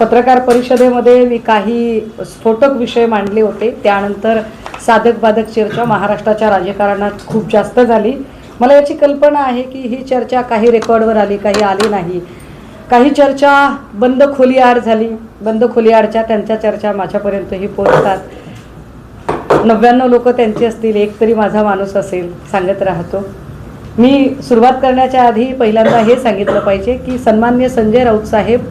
पत्रकार परिषदेमध्ये मी काही स्फोटक विषय मांडले होते. त्यानंतर साधक बाधक चर्चा महाराष्ट्राच्या राजकारणात खूप जास्त झाली. मला याची कल्पना आहे की ही चर्चा काही रेकॉर्डवर आली काही आली नाही. काही चर्चा बंद खोलीआड झाली. बंद खोलीआडच्या त्यांच्या चर्चा माझ्यापर्यंतही पोहोचतात. नव्याण्णव लोक त्यांची असतील एक तरी माझा माणूस असेल सांगत राहतो. मी सुरुवात करण्याच्या आधी पहिल्यांदा हे सांगितलं पाहिजे की सन्मान्य संजय राऊत साहेब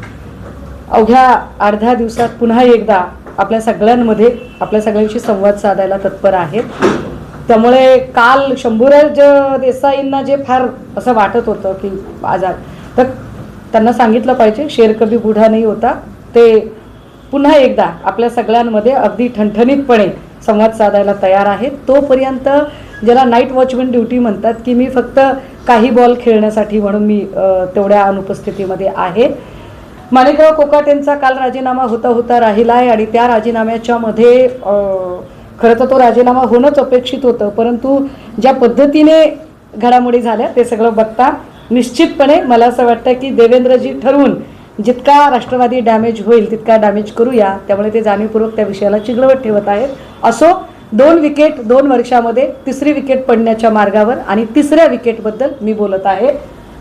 अवघ्या अर्ध्या दिवसात पुन्हा एकदा आपल्या सगळ्यांमध्ये आपल्या सगळ्यांशी संवाद साधायला तत्पर आहेत. त्यामुळे काल शंभूराज देसाईंना जे फार असं वाटत होतं की आजार तर त्यांना सांगितलं पाहिजे शेर कभी बुढा नाही होता. ते पुन्हा एकदा आपल्या सगळ्यांमध्ये अगदी ठणठणीतपणे संवाद साधायला तयार आहेत. तोपर्यंत ज्याला नाईट वॉचमन ड्युटी म्हणतात की मी फक्त काही बॉल खेळण्यासाठी म्हणून मी तेवढ्या अनुपस्थितीमध्ये आहे. माणिकराव कोकाट यांचा काल राजीनामा होता होता राहिला आहे आणि त्या राजीनाम्याच्या मध्ये खरं तर तो राजीनामा होणंच अपेक्षित होतं परंतु ज्या पद्धतीने घडामोडी झाल्या ते सगळं बघता निश्चितपणे मला असं वाटतं की देवेंद्रजी ठरवून जितका राष्ट्रवादी डॅमेज होईल तितका डॅमेज करूया त्यामुळे ते जाणीवपूर्वक त्या विषयाला चिघळवत ठेवत आहेत. असो दोन विकेट दोन वर्षामध्ये तिसरी विकेट पडण्याच्या मार्गावर आणि तिसऱ्या विकेटबद्दल मी बोलत आहे.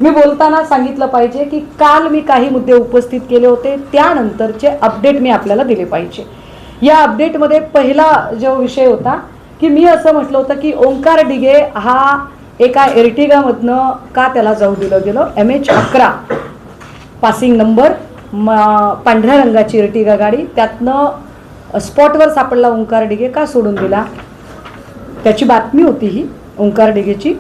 मी बोलताना सांगितलं पाहिजे की काल मी काही मुद्दे उपस्थित केले होते त्यानंतरचे अपडेट मी आपल्याला दिले पाहिजे. या अपडेटमध्ये पहिला जो विषय होता की मी असं म्हटलं होतं की ओंकार डिगे हा एका एर्टिगामधनं का त्याला जाऊ दिलं गेलं? एम एच अकरा पासिंग नंबर म पांढऱ्या रंगाची एर्टिगा गाडी त्यातनं स्पॉटवर सापडला ओंकार डिगे का सोडून दिला? त्याची बातमी होती ही ओंकार डिगेची.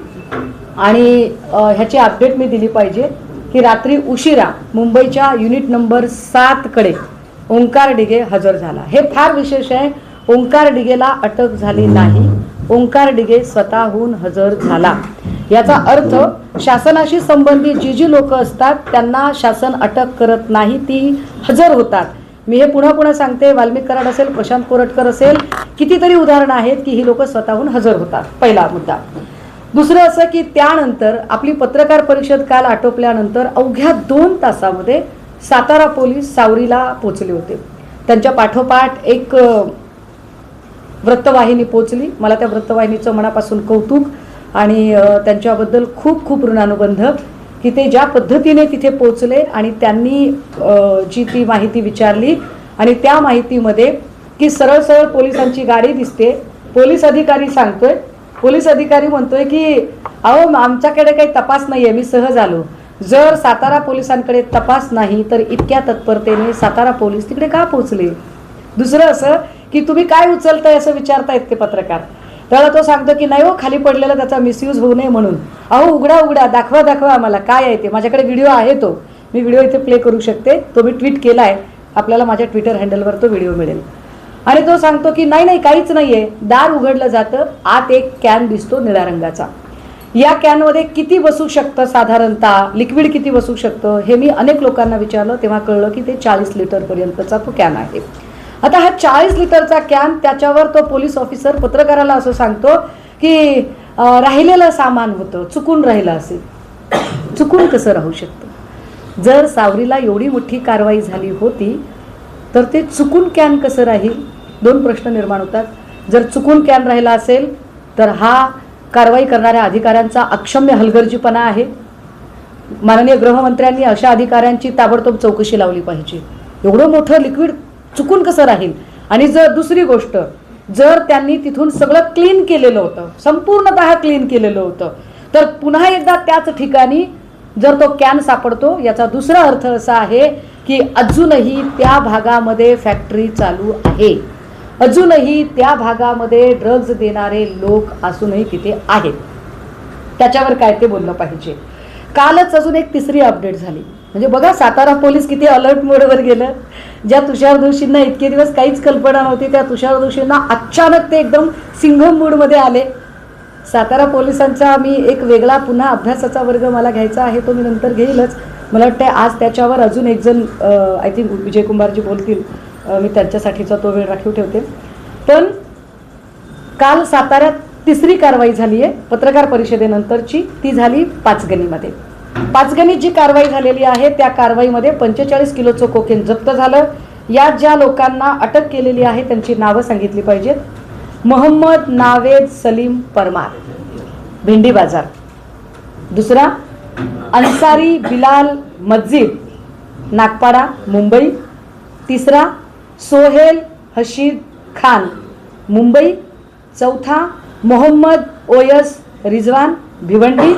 आणि ह्याची अपडेट मी दिली पाहिजे की रात्री उशिरा मुंबईच्या युनिट नंबर सातकडे ओंकार डिगे हजर झाला. हे फार विशेष आहे ओंकार डिगेला अटक झाली नाही. ओंकार डिगे स्वतःहून हजर झाला. याचा अर्थ शासनाशी संबंधित जी जी लोक असतात त्यांना शासन अटक करत नाही ती हजर होतात. मी हे पुन्हा पुन्हा सांगते वाल्मिक कराड असेल प्रशांत कोरटकर असेल कितीतरी उदाहरणं आहेत की ही लोक स्वतःहून हजर होतात. पहिला मुद्दा. दुसरं असं की त्यानंतर आपली पत्रकार परिषद काल आटोपल्यानंतर अवघ्या दोन तासामध्ये सातारा पोलीस सावरीला पोचले होते. त्यांच्या पाठोपाठ एक वृत्तवाहिनी पोचली. मला त्या वृत्तवाहिनीचं मनापासून कौतुक आणि त्यांच्याबद्दल खूप खूप ऋणानुबंध की ते ज्या पद्धतीने तिथे पोचले आणि त्यांनी जी ती माहिती विचारली आणि त्या माहितीमध्ये की सरळ सरळ पोलिसांची गाडी दिसते. पोलीस अधिकारी सांगतोय पोलीस अधिकारी म्हणतोय की अहो आमच्याकडे काही तपास नाही आहे मी सहज आलो. जर सातारा पोलिसांकडे तपास नाही तर इतक्या तत्परतेने सातारा पोलीस तिकडे का पोहोचले? दुसरं असं की तुम्ही काय उचलताय असं विचारतायत ते पत्रकार. त्याला तो सांगतो की नाही हो खाली पडलेला त्याचा मिसयूज होऊ नये म्हणून. अहो उघडा उघडा दाखवा दाखवा आम्हाला काय आहे ते? माझ्याकडे व्हिडिओ आहे तो. मी व्हिडिओ इथे प्ले करू शकते. तो मी ट्विट केला आहे आपल्याला माझ्या ट्विटर हँडलवर तो व्हिडिओ मिळेल. आणि तो सांगतो की नाही नाही काहीच नाहीये. दार उघडलं जातं. आत एक कॅन दिसतो निळ्या रंगाचा. या कॅनमध्ये किती बसू शकतं साधारणतः? लिक्विड किती बसू शकतं? हे मी अनेक लोकांना विचारलं. तेव्हा कळलं की ते चाळीस लिटरपर्यंतचा तो कॅन आहे. आता हा चाळीस लिटरचा कॅन त्याच्यावर तो पोलीस ऑफिसर पत्रकाराला असं सांगतो की राहिलेलं सामान होतं. चुकून राहिलं असेल. चुकून कसं राहू शकतं? जर सावरीला एवढी मोठी कारवाई झाली होती तर ते चुकून कॅन कसं राहील? दोन प्रश्न निर्माण होतात. जर चुकून कॅन राहिला असेल तर हा कारवाई करणाऱ्या अधिकाऱ्यांचा अक्षम्य हलगर्जीपणा आहे. माननीय गृहमंत्र्यांनी अशा अधिकाऱ्यांची ताबडतोब चौकशी लावली पाहिजे. एवढं मोठं लिक्विड चुकून कसं राहील? आणि जर दुसरी गोष्ट जर त्यांनी तिथून सगळं क्लीन केलेलं होतं संपूर्णतः क्लीन केलेलं होतं तर पुन्हा एकदा त्याच ठिकाणी जर तो कॅन सापडतो याचा दुसरा अर्थ असा आहे की अजूनही त्या भागामध्ये फॅक्टरी चालू आहे. अजूनही त्या भागामध्ये ड्रग्ज देणारे लोक असूनही तिथे आहेत. त्याच्यावर काय ते बोललं पाहिजे. कालच अजून एक तिसरी अपडेट झाली. म्हणजे बघा सातारा पोलीस किती अलर्ट मोडवर गेलं. ज्या तुषार दोषींना इतके दिवस काहीच कल्पना नव्हती त्या तुषार दोषींना अचानक ते एकदम सिंघम मूडमध्ये आले. सातारा पोलिसांचा मी एक वेगळा पुन्हा अभ्यासाचा वर्ग मला घ्यायचा आहे तो मी नंतर घेईलच. मला वाटतं आज त्याच्यावर अजून एक जण आय थिंक विजयकुमारजी बोलतील. मी त्यांच्यासाठीचा तो वेळ राखीव ठेवते. पण काल साताऱ्यात तिसरी कारवाई झाली आहे पत्रकार परिषदेनंतरची. ती झाली पाचगणीमध्ये. पाचगणीत जी कारवाई झालेली आहे त्या कारवाईमध्ये पंचेचाळीस किलोचं कोकेन जप्त झालं. यात ज्या लोकांना अटक केलेली आहे त्यांची नावं सांगितली पाहिजेत. मोहम्मद नावेद सलीम परमार. भेंडी बाजार. दुसरा अन्सारी बिलाल मस्जिद नागपाडा मुंबई. तिसरा सोहेल हशीद खान. मुंबई. चौथा मोहम्मद ओयस रिजवान भिवंडी.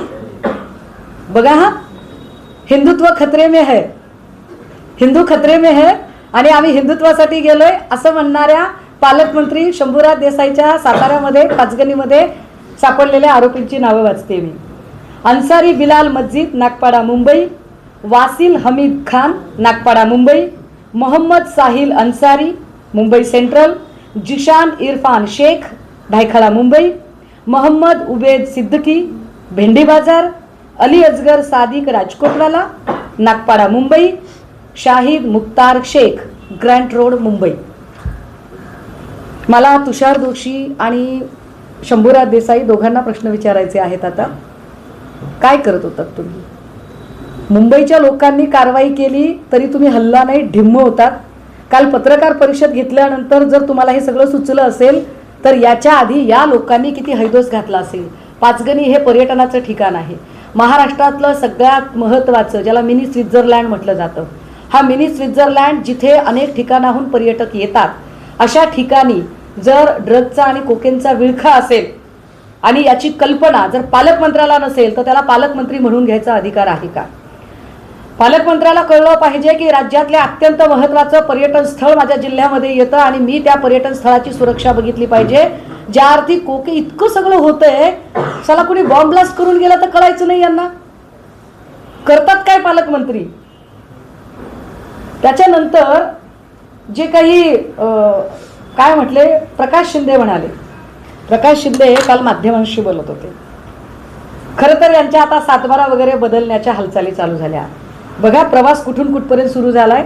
बघा हा हिंदुत्व खतरे में है. हिंदू खतरे में है आणि आम्ही हिंदुत्वासाठी गेलोय असं म्हणणाऱ्या पालकमंत्री शंभूराज देसाईच्या साताऱ्यामध्ये पाचगणीमध्ये सापडलेल्या आरोपींची नावं वाचते मी Ansari Bilal Masjid Nagpada Mumbai. Wasil Hamid Khan Nagpada Mumbai. Mohammad Sahil Ansari Mumbai Central. Zeeshan Irfan Shaikh Byculla Mumbai. Mohammad Ubed Siddiqui Bhendi Bazaar. Ali Asgar Sadiq Rajkotwala Nagpada Mumbai. Shahid Mukhtar Shaikh Grant Road Mumbai. मला तुषार जोशी आणि शंभूराज देसाई दोघांना प्रश्न विचारायचे आहेत आता. काय करत होतात तुम्ही? मुंबईच्या लोकांनी कारवाई केली तरी तुम्ही हल्ला नाही ढिम्म होतात. काल पत्रकार परिषद घेतल्यानंतर जर तुम्हाला हे सगळं सुचलं असेल तर याच्या आधी या लोकांनी किती हैदोस घातला असेल? पाचगणी हे पर्यटनाचं ठिकाण आहे. महाराष्ट्रातलं सगळ्यात महत्त्वाचं ज्याला मिनी स्वित्झर्लँड म्हटलं जातं हा मिनी स्वित्झर्लँड जिथे अनेक ठिकाणाहून पर्यटक येतात अशा ठिकाणी जर ड्रगचा आणि कोकेनचा विळखा असेल आणि याची कल्पना जर पालकमंत्र्याला नसेल तर त्याला पालकमंत्री म्हणून घ्यायचा अधिकार आहे का? पालकमंत्र्याला कळलं पाहिजे की राज्यातले अत्यंत महत्त्वाचं पर्यटन स्थळ माझ्या जिल्ह्यामध्ये येतं आणि मी त्या पर्यटन स्थळाची सुरक्षा बघितली पाहिजे. ज्या अर्थी कोके इतकं सगळं होतंय चला कुणी बॉम्ब ब्लास्ट करून गेला तर कळायचं नाही यांना. करतात काय पालकमंत्री त्याच्यानंतर जे काही अं, काय म्हटले? प्रकाश शिंदे म्हणाले. प्रकाश शिंदे काल माध्यमांशी बोलत होते. खरं तर यांच्या आता सातबारा वगैरे बदलण्याच्या हालचाली चालू झाल्या. बघा प्रवास कुठून कुठपर्यंत सुरू झालाय?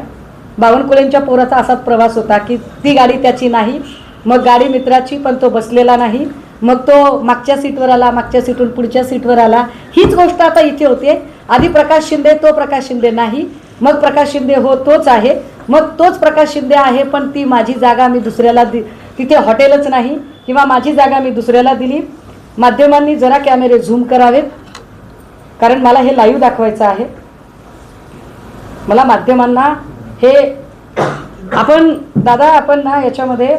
बावनकुळेंच्या पोराचा असाच प्रवास होता की ती गाडी त्याची नाही मग गाडी मित्राची पण तो बसलेला नाही मग तो मागच्या सीटवर आला मागच्या सीटून पुढच्या सीटवर आला. हीच गोष्ट आता इथे होते. आधी प्रकाश शिंदे तो प्रकाश शिंदे नाही मग प्रकाश शिंदे हो तोच आहे. मग तोच प्रकाश शिंदे आहे पण ती माझी जागा मी दुसऱ्याला दि तिथे हॉटेलच नाही किंवा माझी जागा मी दुसऱ्याला दिली. माध्यमांनी जरा कॅमेरे झूम करावेत कारण मला हे लाईव्ह दाखवायचं आहे. मला माध्यमांना हे आपण दादा आपण ना याच्यामध्ये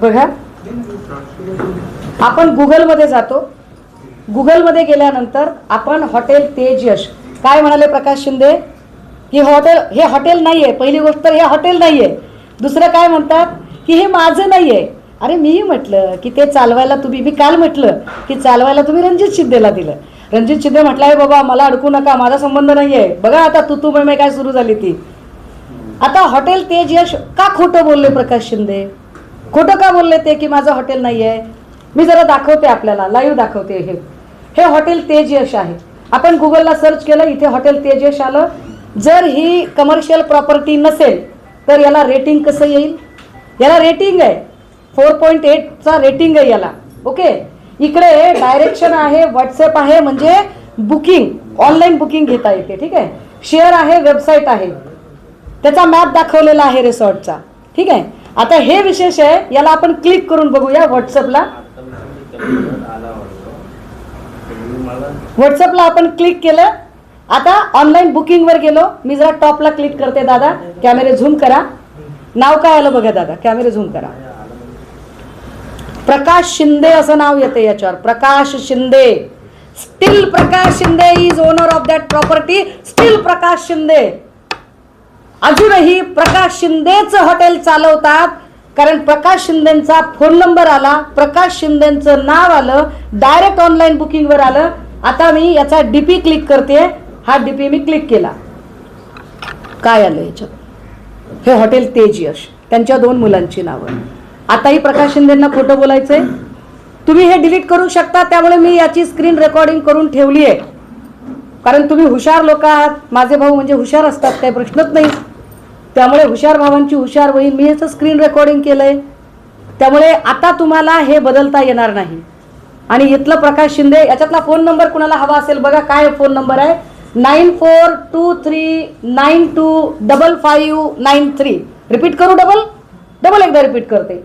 बघा. आपण गुगलमध्ये जातो. गुगलमध्ये गेल्यानंतर आपण हॉटेल तेज यश काय म्हणाले प्रकाश शिंदे? की हॉटेल हे हॉटेल नाही आहे पहिली गोष्ट तर हे हॉटेल नाही आहे दुसरं काय म्हणतात? की हे माझं नाही आहे अरे मीही म्हटलं की ते चालवायला तुम्ही मी काल म्हटलं की चालवायला तुम्ही रणजित शिंदेला दिलं. रणजित शिंदे म्हटलं आहे बाबा मला अडकू नका माझा संबंध नाही आहे बघा आता तू तू मै काय सुरू झाली ती. आता हॉटेल तेज यश का खोटं बोलले प्रकाश शिंदे? खोटं का बोलले ते की माझं हॉटेल नाही आहे मी जरा दाखवते आपल्याला लाईव्ह दाखवते हे. हे हॉटेल तेज यश आहे. आपण गुगलला सर्च केलं इथे हॉटेल तेज यश आलं. जर ही कमर्शियल प्रॉपर्टी नसेल तर याला रेटिंग कसं येईल? याला रेटिंग आहे. फोर पॉईंट एटचा रेटिंग आहे याला. ओके इकडे डायरेक्शन आहे व्हॉट्सअप आहे म्हणजे बुकिंग ऑनलाईन बुकिंग घेता येते. ठीक आहे? शेअर आहे वेबसाईट आहे. त्याचा मॅप दाखवलेला आहे रिसॉर्टचा ठीक आहे? आता हे विशेष आहे याला आपण क्लिक करून बघूया व्हॉट्सअपला व्हॉट्सअपला आपण क्लिक केलं. आता ऑनलाईन बुकिंगवर गेलो. मी जरा टॉपला क्लिक करते दादा. कॅमेरे झूम करा. नाव काय आलं बघा दादा. कॅमेरे झूम करा. प्रकाश शिंदे असं नाव येते याच्यावर. Prakash Shinde. Steel Prakash Shinde is owner of that property steel Prakash Shinde. अजूनही प्रकाश शिंदेच हॉटेल चालवतात. कारण प्रकाश शिंदेचा फोन नंबर आला. प्रकाश शिंदेचं नाव आलं. डायरेक्ट ऑनलाईन बुकिंगवर आलं. आता मी याचा डीपी क्लिक करते. हा डीपी मी क्लिक केला. काय आलं याच्यात? हे हॉटेल तेज यश त्यांच्या दोन मुलांची नावं. आताही प्रकाश शिंदेंना खोटं बोलायचंय. तुम्ही हे डिलीट करू शकता त्यामुळे मी याची स्क्रीन रेकॉर्डिंग करून ठेवली आहे. कारण तुम्ही हुशार लोक आहात. माझे भाऊ म्हणजे हुशार असतात काही प्रश्नच नाही. त्यामुळे हुशार भावांची हुशार होईल मी याचं स्क्रीन रेकॉर्डिंग केलंय. त्यामुळे आता तुम्हाला हे बदलता येणार नाही. आणि इथलं प्रकाश शिंदे याच्यातला फोन नंबर कुणाला हवा असेल? बघा काय फोन नंबर आहे? Nine four two three nine two double five nine three repeat करू डबल डबल एकदा रिपीट करते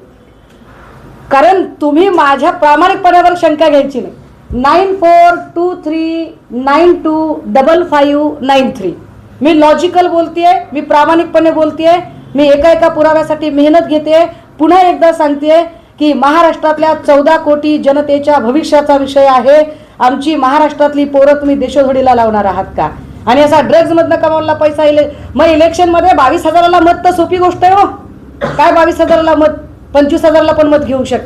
कारण तुम्ही माझ्या प्रामाणिकपणावर शंका घ्यायची नाही nine four two three nine two double five nine three मी लॉजिकल बोलतेय मी प्रामाणिकपणे बोलतेय मी एका एका पुराव्यासाठी मेहनत घेते पुन्हा एकदा सांगते की महाराष्ट्रातल्या चौदा कोटी जनतेच्या भविष्याचा विषय आहे आमची महाराष्ट्रातली पोरं तुम्ही देशोधडीला लावणार आहात का? आणि असा ड्रग्ज मधनं कमावला पैसा इले मग इलेक्शनमध्ये बावीस हजाराला मत तर सोपी गोष्ट आहे हो. काय बावीस हजाराला मत? पंचवीस हजाराला पण मत घेऊ शकता.